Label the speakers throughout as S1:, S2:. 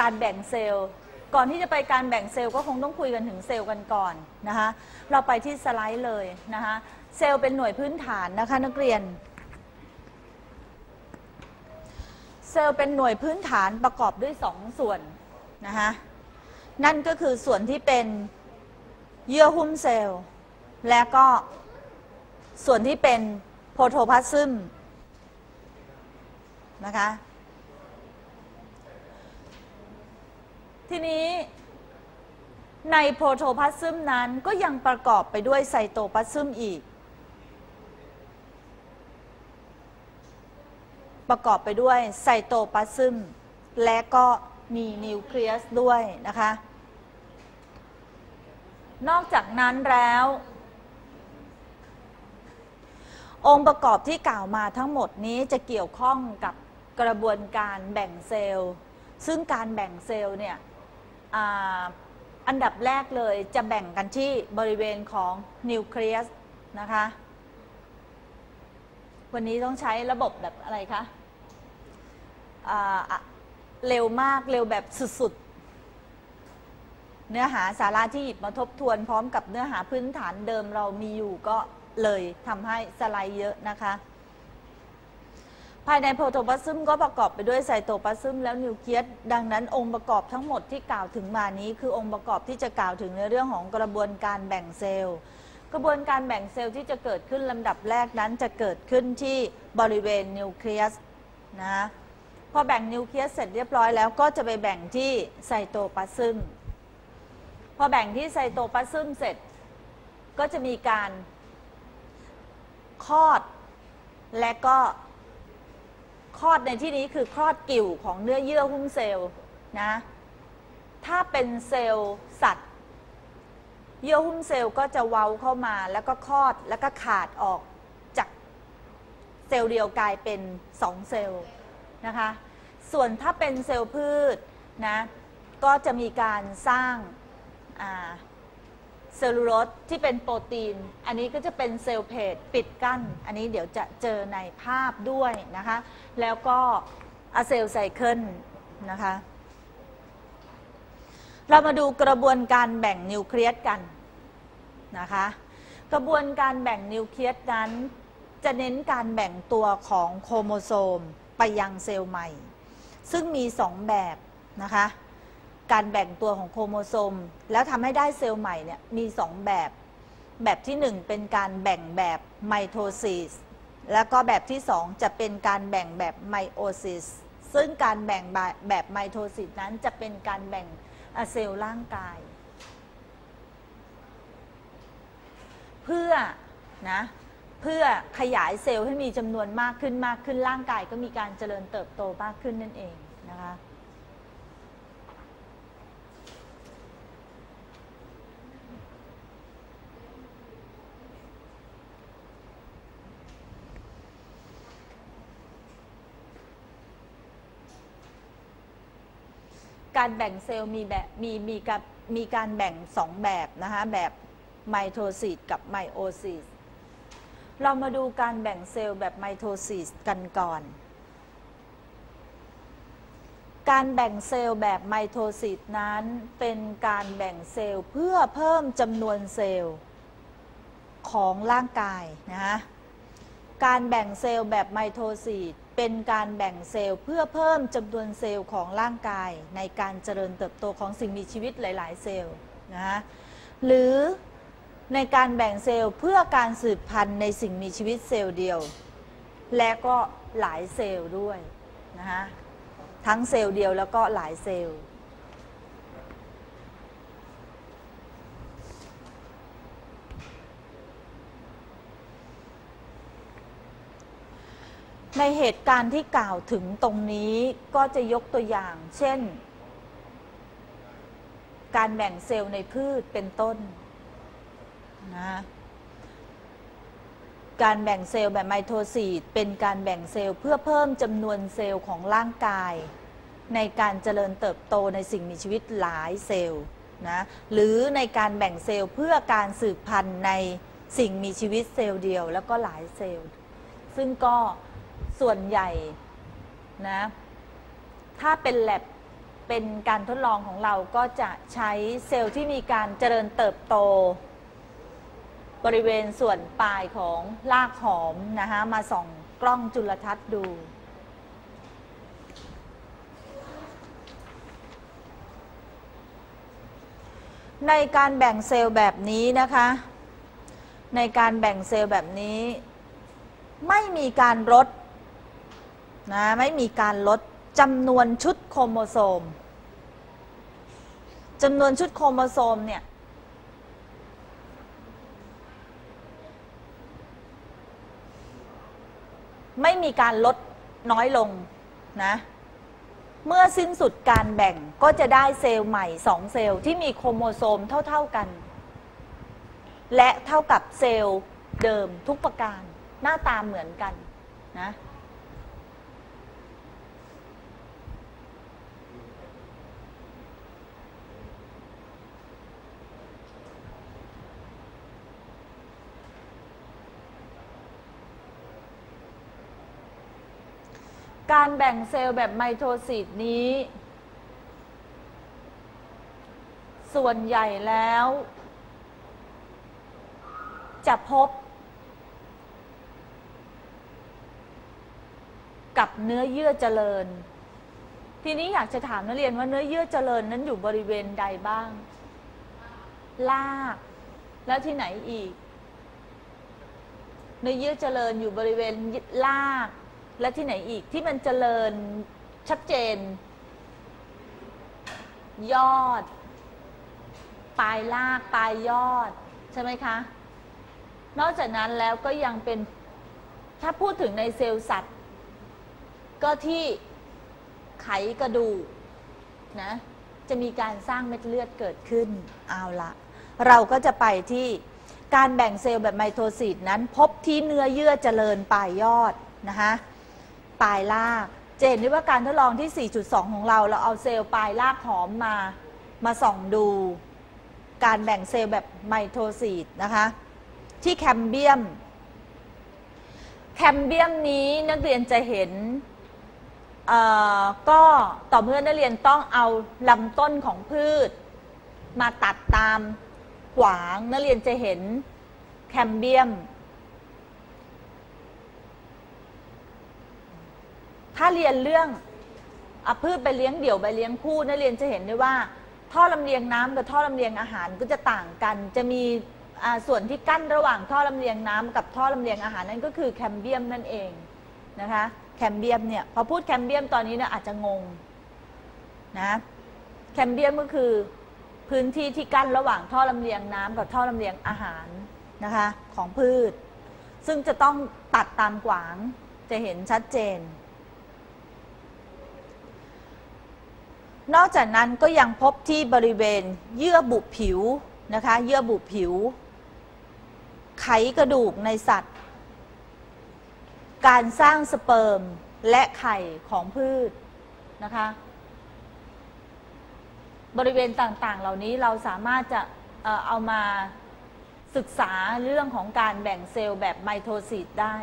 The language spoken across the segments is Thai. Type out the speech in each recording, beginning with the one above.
S1: การแบ่งเซลล์ ก่อนที่จะไปการแบ่งเซลล์ก็คงต้องคุยกันถึงเซลล์กันก่อนนะคะเราไปที่สไลด์เลยนะคะเซลล์เป็นหน่วยพื้นฐานนะคะนักเรียน เซลล์เป็นหน่วยพื้นฐานประกอบด้วยสองส่วนนะคะนั่นก็คือส่วนที่เป็นเยื่อหุ้มเซลล์ และก็ส่วนที่เป็นโพโทพลาซึมนะคะ ทีนี้ในโพโทพลาซึมนั้นก็ยังประกอบไปด้วยไซโตพลาซึมอีก ประกอบไปด้วยไซโตพลาซึมและก็มีนิวเคลียสด้วยนะคะ นอกจากนั้นแล้ว องค์ประกอบที่กล่าวมาทั้งหมดนี้จะเกี่ยวข้องกับกระบวนการแบ่งเซลล์ ซึ่งการแบ่งเซลล์เนี่ย อันดับแรกเลยจะแบ่งกันที่บริเวณของนิวเคลียสนะคะ วันนี้ต้องใช้ระบบแบบอะไรคะะเร็วมากเร็วแบบสุดๆ เนื้อหาสาระที่หยิบมาทบทวนพร้อมกับเนื้อหาพื้นฐานเดิมเรามีอยู่ก็เลยทำให้สไลด์เยอะนะคะ ภายในโพโทพลาซึมก็ประกอบไปด้วยไซโตพลาซึมแล้วนิวเคลียสดังนั้นองค์ประกอบทั้งหมดที่กล่าวถึงมานี้ คือองค์ประกอบที่จะกล่าวถึงในเรื่องของกระบวนการแบ่งเซลล์ กระบวนการแบ่งเซลล์ที่จะเกิดขึ้นลำดับแรกนั้นจะเกิดขึ้นที่บริเวณนิวเคลียสนะพอแบ่งนิวเคลียสเสร็จเรียบร้อยแล้วก็จะไปแบ่งที่ไซโตพลาซึมพอแบ่งที่ไซโตพลาซึมเสร็จ ก็จะมีการคลอดและก็ คลอดในที่นี้คือคลอดกิ่วของเนื้อเยื่อหุ้มเซลล์นะ ถ้าเป็นเซลล์สัตว์ เยื่อหุ้มเซลล์ก็จะเว้าเข้ามาแล้วก็คลอดแล้วก็ขาดออกจากเซลล์เดียวกลายเป็นสองเซลล์นะคะ ส่วนถ้าเป็นเซลล์พืชนะ ก็จะมีการสร้างอ่า เซลลูโลสที่เป็นโปรตีน อันนี้ก็จะเป็นเซลล์เพจปิดกั้น อันนี้เดี๋ยวจะเจอในภาพด้วยนะคะ แล้วก็อะเซลไซเคิลนะคะ เรามาดูกระบวนการแบ่งนิวเคลียสกันนะคะ กระบวนการแบ่งนิวเคลียสนั้น จะเน้นการแบ่งตัวของโครโมโซมไปยังเซลล์ใหม่ ซึ่งมีสองแบบนะคะ การแบ่งตัวของโครโมโซม แล้วทำให้ได้เซลล์ใหม่เนี่ยมี 2 แบบ แบบที่ 1 เป็นการแบ่งแบบไมโทซิสแล้วก็แบบที่ 2 จะเป็นการแบ่งแบบไมโอซิสซึ่งการแบ่งแบบไมโทซิสนั้นจะเป็นการแบ่งเซลล์ร่างกาย เพื่อนะเพื่อขยายเซลล์ให้มีจำนวนมากขึ้นมากขึ้นร่างกายก็มีการเจริญเติบโตมากขึ้นนั่นเองนะคะ การแบ่งเซลล์มีแบบมีมีกับมีการแบ่งสองแบบนะคะแบบไมโทซิสกับไมโอซิสเรามาดูการแบ่งเซลล์แบบไมโทซิสกันก่อน การแบ่งเซลล์แบบไมโทซิสนั้นเป็นการแบ่งเซลล์เพื่อเพิ่มจำนวนเซลล์ของร่างกายนะคะการแบ่งเซลล์แบบไมโทซิส เป็นการแบ่งเซลล์เพื่อเพิ่มจำนวนเซลล์ของร่างกาย ในการเจริญเติบโตของสิ่งมีชีวิตหลาย ๆ เซลล์นะฮะหรือในการแบ่งเซลล์เพื่อการสืบพันธุ์ในสิ่งมีชีวิตเซลล์เดียว และก็หลายเซลล์ด้วยนะฮะทั้งเซลล์เดียวแล้วก็หลายเซลล์ ในเหตุการณ์ที่กล่าวถึงตรงนี้ก็จะยกตัวอย่าง เช่น การแบ่งเซลล์ในพืชเป็นต้นนะการแบ่งเซลล์แบบไมโทซีดเป็นการแบ่งเซลล์เพื่อเพิ่มจำนวนเซลล์ของร่างกาย ในการเจริญเติบโตในสิ่งมีชีวิตหลายเซลล์นะหรือในการแบ่งเซลล์เพื่อการสืบพันธุ์ในสิ่งมีชีวิตเซลล์เดียวแล้วก็หลายเซลล์ ซึ่งก็ ส่วนใหญ่นะถ้าเป็นแลบเป็นการทดลองของเราก็จะใช้เซลล์ที่มีการเจริญเติบโต บริเวณส่วนปลายของรากหอมนะคะมาส่องกล้องจุลทรรศน์ดูในการแบ่งเซลล์แบบนี้นะคะ ในการแบ่งเซลล์แบบนี้ ไม่มีการลด นะไม่มีการลดจำนวนชุดโครโมโซมจำนวนชุดโครโมโซมเนี่ยไม่มีการลดน้อยลงนะเมื่อสิ้นสุดการแบ่งก็จะได้เซลล์ใหม่สองเซลล์ที่มีโครโมโซมเท่า ๆกัน และเท่ากับเซลล์เดิมทุกประการหน้าตาเหมือนกันนะ การแบ่งเซลล์แบบไมโทซิสนี้ ส่วนใหญ่แล้ว จะพบ กับเนื้อเยื่อเจริญ ทีนี้อยากจะถามนักเรียนว่าเนื้อเยื่อเจริญนั้นอยู่บริเวณใดบ้าง ลาก แล้วที่ไหนอีก เนื้อเยื่อเจริญอยู่บริเวณลาก และที่ไหนอีกที่มันเจริญชัดเจน ยอด ปลายลากปลายยอด ใช่ไหมคะ นอกจากนั้นแล้วก็ยังเป็นถ้าพูดถึงในเซลล์สัตว์ ก็ที่ไขกระดูกนะจะมีการสร้างเม็ดเลือดเกิดขึ้นเอาละเราก็จะไปที่การแบ่งเซลล์แบบไมโทซิสนั้น พบที่เนื้อเยื่อเจริญปลายยอดนะคะ ปลายรากจะเห็นได้ว่าการทดลองที่ 4.2 ของเราเราเอาเซลล์ปลายรากหอมมา มาส่องดู การแบ่งเซลล์แบบไมโทซิสนะคะ ที่แคมเบียม แคมเบียมนี้นักเรียนจะเห็นก็ต่อเมื่อนักเรียนต้องเอาลำต้นของพืช มาตัดตามขวางนักเรียนจะเห็นแคมเบียม ถ้าเรียนเรื่องอพืชไปเลี้ยงเดี่ยวไปเลี้ยงคู่นักเรียนจะเห็นได้ว่า ท่อลำเลียงน้ำกับท่อลำเลียงอาหารก็จะต่างกัน จะมีส่วนที่กั้นระหว่างท่อลำเลียงน้ำกับท่อลำเลียงอาหารนั่นก็คือแคมเบียมนั่นเองนะคะแคมเบียมเนี่ยพอพูดแคมเบียมตอนนี้เนี่ยอาจจะงงนะแคมเบียมก็คือพื้นที่ที่กั้นระหว่างท่อลำเลียงน้ำกับท่อลำเลียงอาหารนะคะของพืช ซึ่งจะต้องตัดตามขวางจะเห็นชัดเจน นอกจากนั้นก็ยังพบที่บริเวณเยื่อบุผิวนะคะ เยื่อบุผิว ไขกระดูกในสัตว์ การสร้างสเปิร์มและไข่ของพืชนะคะ บริเวณต่างๆ เหล่านี้เราสามารถจะเอามาศึกษาเรื่องของการแบ่งเซลล์แบบไมโทซิสได้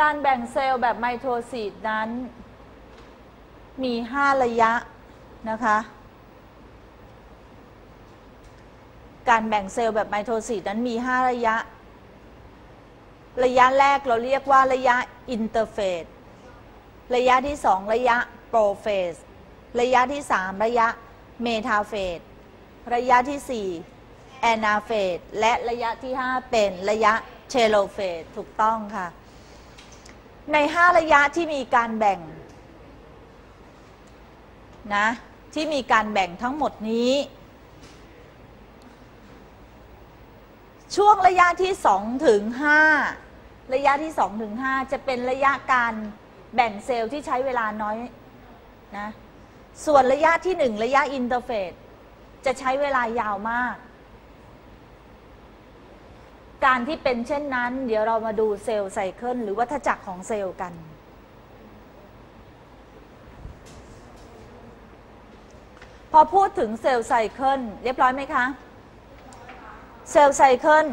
S1: การแบ่งเซลล์แบบไมโทซิสนั้น มี 5 ระยะนะคะ การแบ่งเซลล์แบบไมโทซิสนั้นมี 5 ระยะ ระยะแรกเราเรียกว่าระยะอินเตอร์เฟสระยะที่ 2 ระยะโปรเฟสระยะที่ 3 ระยะเมทาเฟสระยะที่ 4 แอนาเฟสและระยะที่ 5 เป็นระยะเชโลเฟสถูกต้องค่ะ ใน 5 ระยะที่มีการแบ่งนะที่มีการแบ่งทั้งหมดนี้ ช่วงระยะที่2ถึง5ระยะที่2ถึง5จะเป็นระยะการแบ่งเซลล์ที่ใช้เวลาน้อยนะส่วนระยะที่ 1 ระยะอินเตอร์เฟสจะใช้เวลายาวมาก การที่เป็นเช่นนั้น เดี๋ยวเรามาดูเซลล์ไซเคิลหรือวัฏจักรของเซลล์กัน พอพูดถึงเซลล์ไซเคิลเรียบร้อยไหมคะ เซลล์ไซเคิล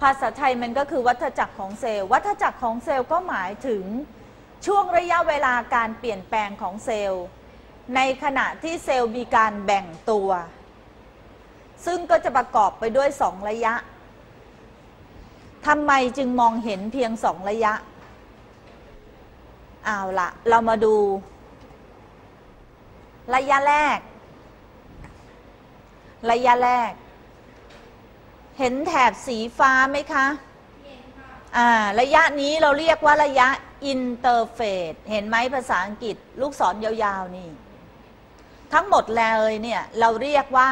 S1: ภาษาไทยมันก็คือวัฏจักรของเซลล์ วัฏจักรของเซลล์ก็หมายถึงช่วงระยะเวลาการเปลี่ยนแปลงของเซลล์ ในขณะที่เซลล์มีการแบ่งตัว ซึ่งก็จะประกอบไปด้วยสองระยะ ทำไมจึงมองเห็นเพียงสองระยะเอาละเรามาดู ระยะแรก ระยะแรก เห็นแถบสีฟ้าไหมคะอ่าระยะนี้เราเรียกว่าระยะอินเตอร์เฟสเห็นไหมภาษาอังกฤษ ลูกศรยาวๆนี่ ทั้งหมดเลยเนี่ย เราเรียกว่า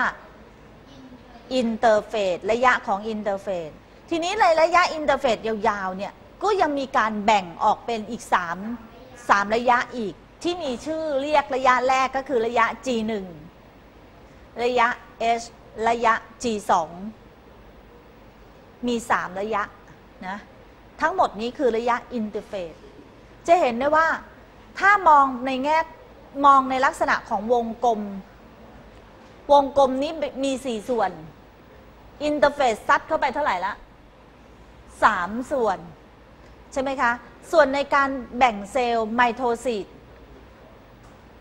S1: อินเตอร์เฟสระยะของอินเตอร์เฟส ทีนี้ในระยะอินเตอร์เฟสยาวๆเนี่ยก็ยังมีการแบ่งออกเป็นอีก 3 3 ระยะอีก ที่มีชื่อเรียกระยะแรกก็คือระยะ G1 ระยะ H ระยะ G2 มี 3 ระยะนะทั้งหมดนี้คือระยะอินเตอร์เฟสจะเห็นได้ว่าถ้ามองในแง่มองในลักษณะของวงกลม วงกลมนี้มี 4 ส่วนอินเตอร์เฟสซัดเข้าไปเท่าไหร่ละ 3 ส่วน ใช่ไหมคะ ส่วนในการแบ่งเซลล์ไมโทซิส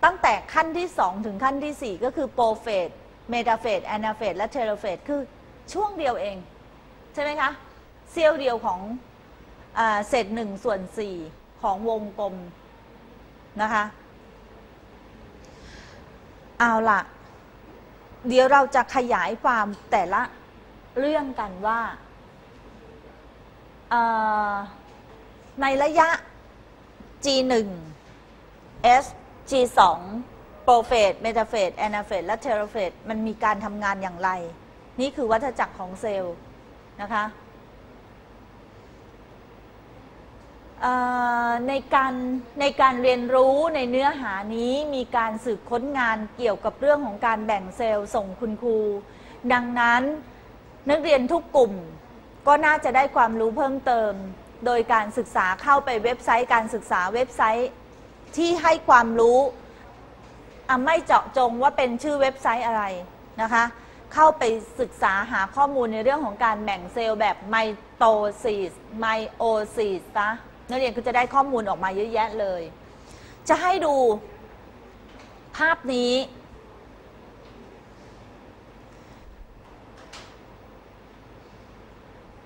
S1: ตั้งแต่ขั้นที่ 2 ถึงขั้นที่ 4 ก็คือโปรเฟสเมตาเฟสแอนาเฟสและเทโลเฟสคือช่วงเดียวเอง ใช่ไหมคะ เซลล์เดียวของเศษหนึ่งส่วน4ของวงกลมนะคะ เอาละเดี๋ยวเราจะขยายความแต่ละเรื่องกันว่า ในระยะ G1 S G2 โปรเฟสเมตาเฟสแอนาเฟสและเทโลเฟสมันมีการทำงานอย่างไร นี่คือวัฏจักรของเซลล์นะคะในการในการเรียนรู้ในเนื้อหานี้มีการสืบค้นงานเกี่ยวกับเรื่องของการแบ่งเซลล์ส่งคุณครู ดังนั้นนักเรียนทุกกลุ่ม ก็น่าจะได้ความรู้เพิ่มเติม โดยการศึกษาเข้าไปเว็บไซต์การศึกษาเว็บไซต์ที่ให้ความรู้ไม่เจาะจงว่าเป็นชื่อเว็บไซต์อะไรนะคะ เข้าไปศึกษาหาข้อมูลในเรื่องของการแบ่งเซลล์แบบไมโตซิสไมโอซิสนะนักเรียนก็จะได้ข้อมูลออกมาเยอะแยะเลย จะให้ดูภาพนี้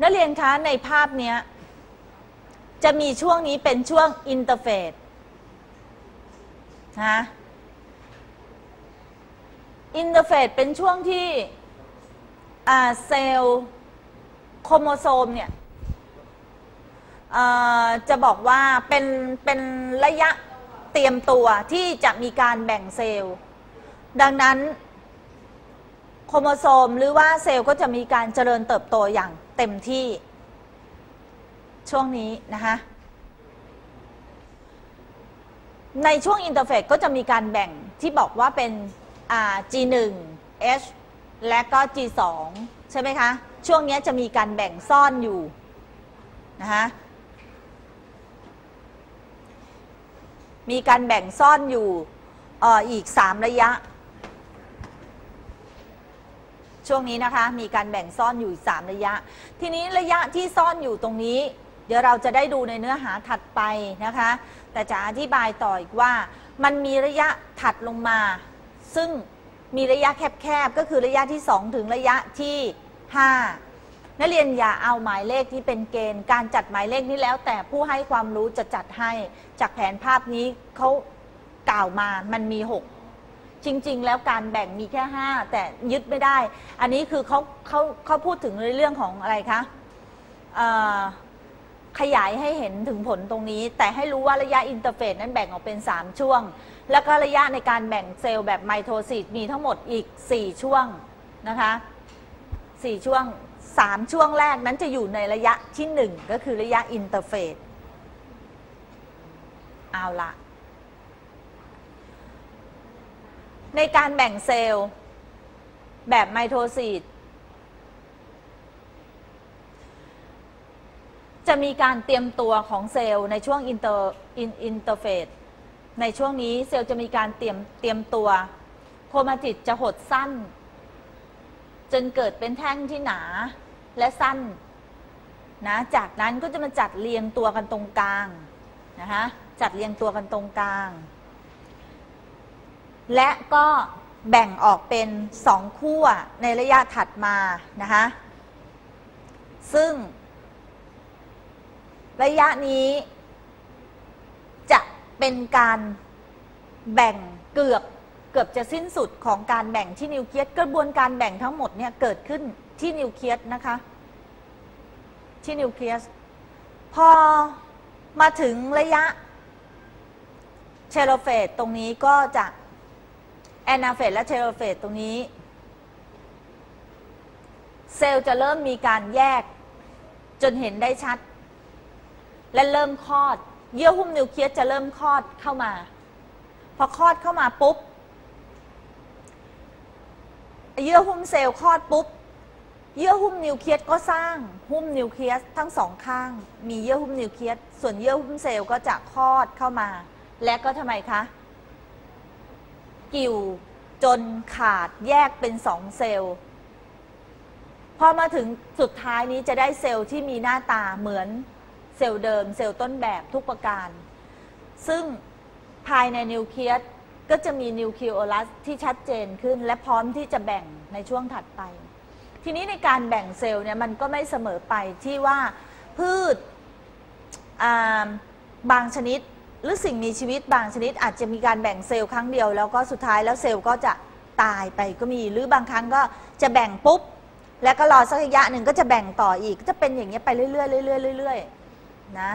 S1: นักเรียนคะในภาพนี้จะมีช่วงนี้เป็นช่วงอินเตอร์เฟสนะอินเตอร์เฟสเป็นช่วงที่เซลล์โครโมโซมเนี่ยจะบอกว่าเป็นเป็นระยะเตรียมตัวที่จะมีการแบ่งเซลล์ ดังนั้นโครโมโซมหรือว่าเซลล์ก็จะมีการเจริญเติบโตอย่าง เต็มที่ช่วงนี้นะคะในช่วงอินเตอร์เฟสก็จะมีการแบ่งที่บอกว่าเป็น G1 H และก็ G2 ใช่ไหมคะ ช่วงนี้จะมีการแบ่งซ่อนอยู่นะคะมีการแบ่งซ่อนอยู่ออีก 3 ระยะ ช่วงนี้นะคะมีการแบ่งซ่อนอยู่ 3 ระยะ ทีนี้ระยะที่ซ่อนอยู่ตรงนี้ เดี๋ยวเราจะได้ดูในเนื้อหาถัดไปนะคะ แต่จะอธิบายต่ออีกว่า มันมีระยะถัดลงมา ซึ่งมีระยะแคบๆก็คือระยะที่ 2 ถึงระยะที่ 5 นักเรียนอย่าเอาหมายเลขที่เป็นเกณฑ์ การจัดหมายเลขนี้แล้ว แต่ผู้ให้ความรู้จะจัดให้จากแผนภาพนี้เขากล่าวมามันมี 6 จริง ๆ แล้วการแบ่งมีแค่ 5 แต่ยึดไม่ได้ อันนี้คือเขาเขาเขาพูดถึงในเรื่องของอะไรคะขยายให้เห็นถึงผลตรงนี้ แต่ให้รู้ว่าระยะอินเตอร์เฟสนั้นแบ่งออกเป็น 3 ช่วง แล้วก็ระยะในการแบ่งเซลล์แบบไมโทซิสมีทั้งหมดอีก 4 ช่วงนะคะ4ช่วง 3 ช่วงแรกนั้นจะอยู่ในระยะที่ 1 ก็คือระยะอินเตอร์เฟสเอาละ ในการแบ่งเซลล์ แบบไมโทซิสจะมีการเตรียมตัวของเซลล์ในช่วงอินเตอร์อินเตอร์เฟสในช่วงนี้เซลล์จะมีการเตรียมเตรียมตัว โครมาติดจะหดสั้น จนเกิดเป็นแท่งที่หนาและสั้นนะจากนั้นก็จะมาจัดเรียงตัวกันตรงกลางนะคะจัดเรียงตัวกันตรงกลาง และก็แบ่งออกเป็นสองขั้วในระยะถัดมานะคะซึ่ง ระยะนี้จะเป็นการแบ่งเกือบเกือบจะสิ้นสุดของการแบ่งที่นิวเคลียสกระบวนการแบ่งทั้งหมดเนี่ยเกิดขึ้นที่นิวเคลียสนะคะที่นิวเคลียสพอมาถึงระยะเชโลเฟตตรงนี้ก็จะ แอนนาเฟตและเชโลเฟตตรงนี้ เซลล์จะเริ่มมีการแยกจนเห็นได้ชัด และเริ่มคลอด เยื่อหุ้มนิวเคลียสจะเริ่มคลอดเข้ามา พอคลอดเข้ามาปุ๊บ เยื่อหุ้มเซลล์คลอดปุ๊บ เยื่อหุ้มนิวเคลียสก็สร้างหุ้มนิวเคลียสทั้งสองข้าง มีเยื่อหุ้มนิวเคลียสส่วนเยื่อหุ้มเซลล์ก็จะคลอดเข้ามา และก็ทำไมคะ กิ่วจนขาดแยกเป็นสองเซลล์ พอมาถึงสุดท้ายนี้จะได้เซลล์ที่มีหน้าตาเหมือนเซลล์เดิม เซลล์ต้นแบบทุกประการ ซึ่งภายในนิวเคลียสก็จะมีนิวคลีโอลัสที่ชัดเจนขึ้น และพร้อมที่จะแบ่งในช่วงถัดไป ทีนี้ในการแบ่งเซลล์เนี่ยมันก็ไม่เสมอไปที่ว่าพืชบางชนิด หรือสิ่งมีชีวิตบางชนิดอาจจะมีการแบ่งเซลล์ครั้งเดียว แล้วก็สุดท้ายแล้วเซลล์ก็จะตายไปก็มี หรือบางครั้งก็จะแบ่งปุ๊บ แล้วก็รอสักระยะหนึ่งก็จะแบ่งต่ออีกก็จะเป็นอย่างนี้ไปเรื่อยๆเรื่อยๆเรื่อยๆนะ